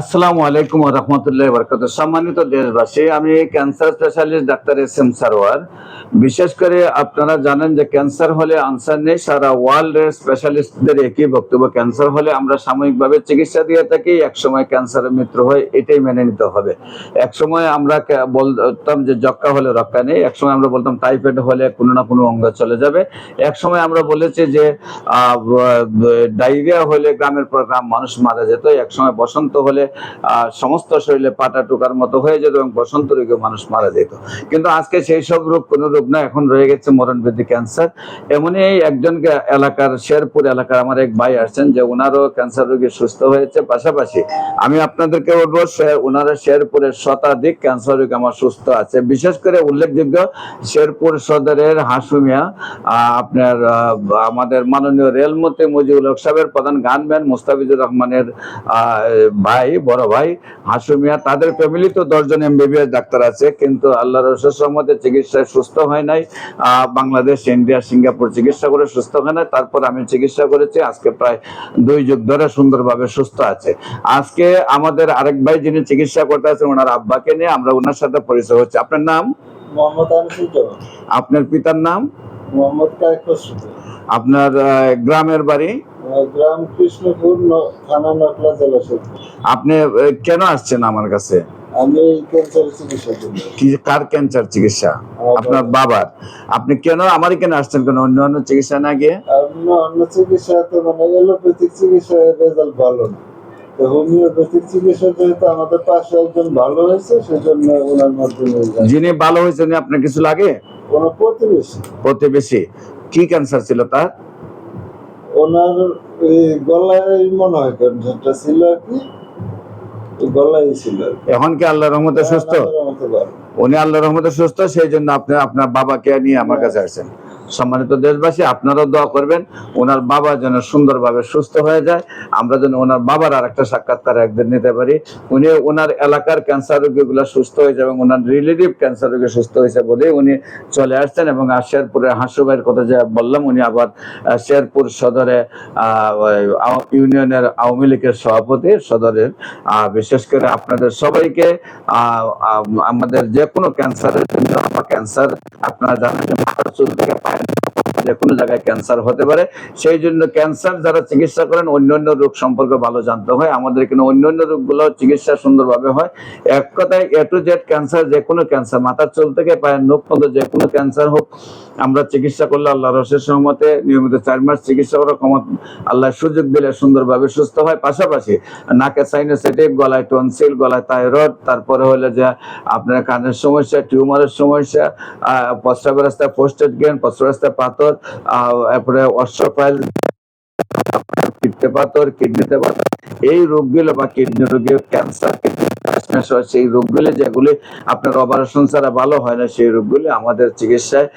আসসালামু আলাইকুম রহমতুল্লাহ বরকত সম্মানিত দেশবাসী, আমি cancer specialist doctor S M Sarwar. বিশেষ করে আপনারা জানেন যে ক্যান্সার হলে আনসার নেই, সারা ওয়ার্ল্ডের স্পেশালিস্টদের একই বক্তব্য, ক্যান্সার হলে আমরা সাময়িকভাবে চিকিৎসা দিয়ে থাকি, একসময় ক্যান্সারের মৃত্যু হয়, এটাই মেনে নিতে হবে। একসময় আমরা বলতাম যে যক্কা হলে রক্ষা নেই, একসময় আমরা বলতাম টাইফয়েড হলে কোনো না কোনো অঙ্গ চলে যাবে। একসময় আমরা বলেছি যে ডায়রিয়া হলে গ্রামের পর গ্রাম মানুষ মারা যেত, একসময় বসন্ত হলে সমস্ত শরীরে পাটা টুকার মতো হয়ে যেত এবং বসন্ত রোগে মানুষ মারা যেত। কিন্তু আজকে সেই সব রোগ, কোনো রোগ না, এখন রয়ে গেছে মরণবৃদ্ধি ক্যান্সার। এমনই একজনকে এলাকার, শেরপুর এলাকার আমার এক ভাই আসছেন যে ওনারও ক্যান্সার রোগী সুস্থ হয়েছে। পাশাপাশি আমি আপনাদেরকে বলব ওনারা শেরপুরের শতাধিক ক্যান্সার রোগী আমার সুস্থ আছে। বিশেষ করে উল্লেখযোগ্য শেরপুর সদরের হাসুমিয়া আপনার আমাদের মাননীয় রেলমন্ত্রী মুজিবুল হক সাহেবের প্রধান গানম্যান মুস্তাফিজুর রহমানের ভাই বড় ভাই হাসুমিয়া তাদের ফ্যামিলি তো দশজন এমবিবিএস ডাক্তার আছে কিন্তু আল্লাহ রসের মধ্যে চিকিৎসায় সুস্থ হয় নাই। বাংলাদেশ ইন্ডিয়া সিঙ্গাপুর চিকিৎসা করে সুস্থ হয় নাই তারপর আমি চিকিৎসা করেছি আজকে প্রায় দুই যুগ ধরে সুন্দরভাবে সুস্থ আছে। আজকে আমাদের আরেক ভাই যিনি চিকিৎসা করতে আছেন ওনার আব্বাকে নিয়ে আমরা ওনার সাথে পরিচয় হচ্ছে। আপনার নাম? মোহাম্মদ আপনার পিতার নাম? মোহাম্মদ আপনার গ্রামের বাড়ি? গ্রাম কৃষ্ণপুর থানা নকলা জেলা আপনি কেন আসছেন আমার কাছে? আমি ক্যান্সার চিকিৎসা কি কার ক্যান্সার চিকিৎসা? আপনার বাবার। আপনি কেন আমার এখানে আসছেন? কেন অন্য অন্য চিকিৎসা না গিয়ে? অন্য অন্য চিকিৎসা তো মানে এলোপ্যাথিক চিকিৎসার রেজাল্ট ভালো না। তো হোমিওপ্যাথিক চিকিৎসা যেহেতু আমাদের পাশে একজন ভালো হয়েছে সেজন্য ওনার মাধ্যমে যিনি ভালো হয়েছেন আপনার কিছু লাগে? কোনো প্রতিবেশী। প্রতিবেশী। কি ক্যান্সার ছিল তার? ওনার ওই গলায় মনে হয় কণ্ঠটা ছিল আর কি গলায় ছিল। এখন কি আল্লাহ রহমতে সুস্থ মতো ভালো। উনি আল্লাহ রহমতে সুস্থ সেই জন্য আপনি আপনার বাবাকে নিয়ে আমার কাছে আসছেন সম্মানিত দেশবাসী, আপনারাও দোয়া করবেন, ওনার বাবা যেন সুন্দরভাবে সুস্থ হয়ে যায়। আমরা যেন ওনার বাবার আর একটা সাক্ষাৎকার একদিন নিতে পারি। উনি ওনার এলাকার ক্যান্সার রোগীগুলো সুস্থ হয়েছে এবং ওনার রিলেটিভ ক্যান্সার রোগী সুস্থ হয়েছে বলেই উনি চলে আসছেন এবং আর শেরপুরে হাসুভাইয়ের কথা যে বললাম, উনি আবার শেরপুর সদরে ইউনিয়নের আওয়ামী লীগের সভাপতি সদরের বিশেষ করে আপনাদের সবাইকে আমাদের যে কোনো ক্যান্সারের জন্য ক্যান্সার আপনারা জানেন যে মাথার চুল থেকে পায়ের যে কোনো জায়গায় ক্যান্সার হতে পারে। সেই জন্য ক্যান্সার যারা চিকিৎসা করেন, অন্যান্য রোগ সম্পর্কে ভালো জানতে হয়। আমাদের এখানে অন্যান্য রোগগুলো চিকিৎসা সুন্দরভাবে হয়। এক কথায় এ টু জেড ক্যান্সার যে কোনো ক্যান্সার মাথার চুল থেকে পায়ের নখ পর্যন্ত যে কোনো ক্যান্সার হোক, আমরা চিকিৎসা করলে আল্লাহ রসের সহমতে নিয়মিত চার মাস চিকিৎসা করার ক্ষমতা আল্লাহ সুযোগ দিলে সুন্দরভাবে সুস্থ হয়। পাশাপাশি নাকে সাইনোসাইটিক গলায় টনসিল গলায় থাইরয়েড তারপরে হলে যে আপনার কানের সমস্যা টিউমারের সমস্যা প্রস্রাবের রাস্তায় পোস্টেড গেন প্রস্রাব রাস্তায় পাথর তারপরে অশ্বপাইল পিত্তে পাথর, কিডনিতে পাথর, এই রোগগুলো বা কিডনি রোগী ক্যান্সার সেই রোগগুলো যেগুলি আপনার অপারেশন ছাড়া ভালো হয় না, সেই রোগগুলি আমাদের চিকিৎসায়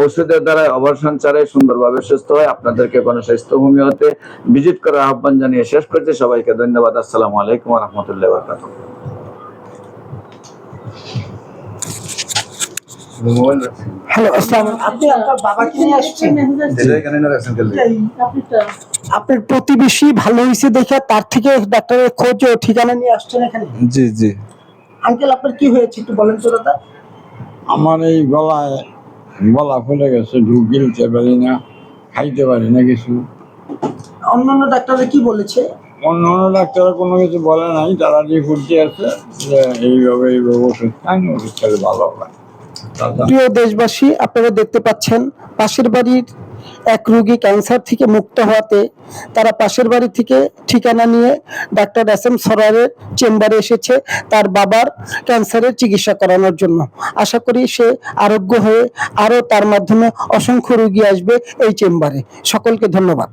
ঔষধের দ্বারা অপারেশন ছাড়াই সুন্দরভাবে সুস্থ হয়। আপনাদেরকে কোনো স্বাস্থ্য ভূমিতে ভিজিট করার আহ্বান জানিয়ে শেষ করছি। সবাইকে ধন্যবাদ। আসসালামু আলাইকুম রহমতুল্লাহ বারকাতুহ। হ্যালো আসসালাম আপনি আপনার বাবাকে নিয়ে আসছেন? আপনার প্রতিবেশী ভালো হয়েছে দেখে তার থেকে ডাক্তারের খোঁজ ও ঠিকানা নিয়ে আসছেন এখানে? জি জি। আঙ্কেল আপনার কি হয়েছে একটু বলেন তো দাদা। আমার এই গলায় গলা ফুলে গেছে ঢুক গিলতে পারি না খাইতে পারি না কিছু। অন্যান্য ডাক্তাররা কি বলেছে? অন্য অন্য ডাক্তাররা কোনো কিছু বলে নাই তারা রিপোর্ট দিয়েছে যে এইভাবে এইভাবে ওষুধ খান ওষুধ খেলে ভালো হবে তাছাড়া প্রিয় দেশবাসী, আপনারা দেখতে পাচ্ছেন, পাশের বাড়ির এক রোগী ক্যান্সার থেকে মুক্ত হওয়াতে তারা পাশের বাড়ি থেকে ঠিকানা নিয়ে ডাক্তার এস এম সরারের চেম্বারে এসেছে তার বাবার ক্যান্সারের চিকিৎসা করানোর জন্য। আশা করি সে আরোগ্য হয়ে আরও তার মাধ্যমে অসংখ্য রুগী আসবে এই চেম্বারে। সকলকে ধন্যবাদ।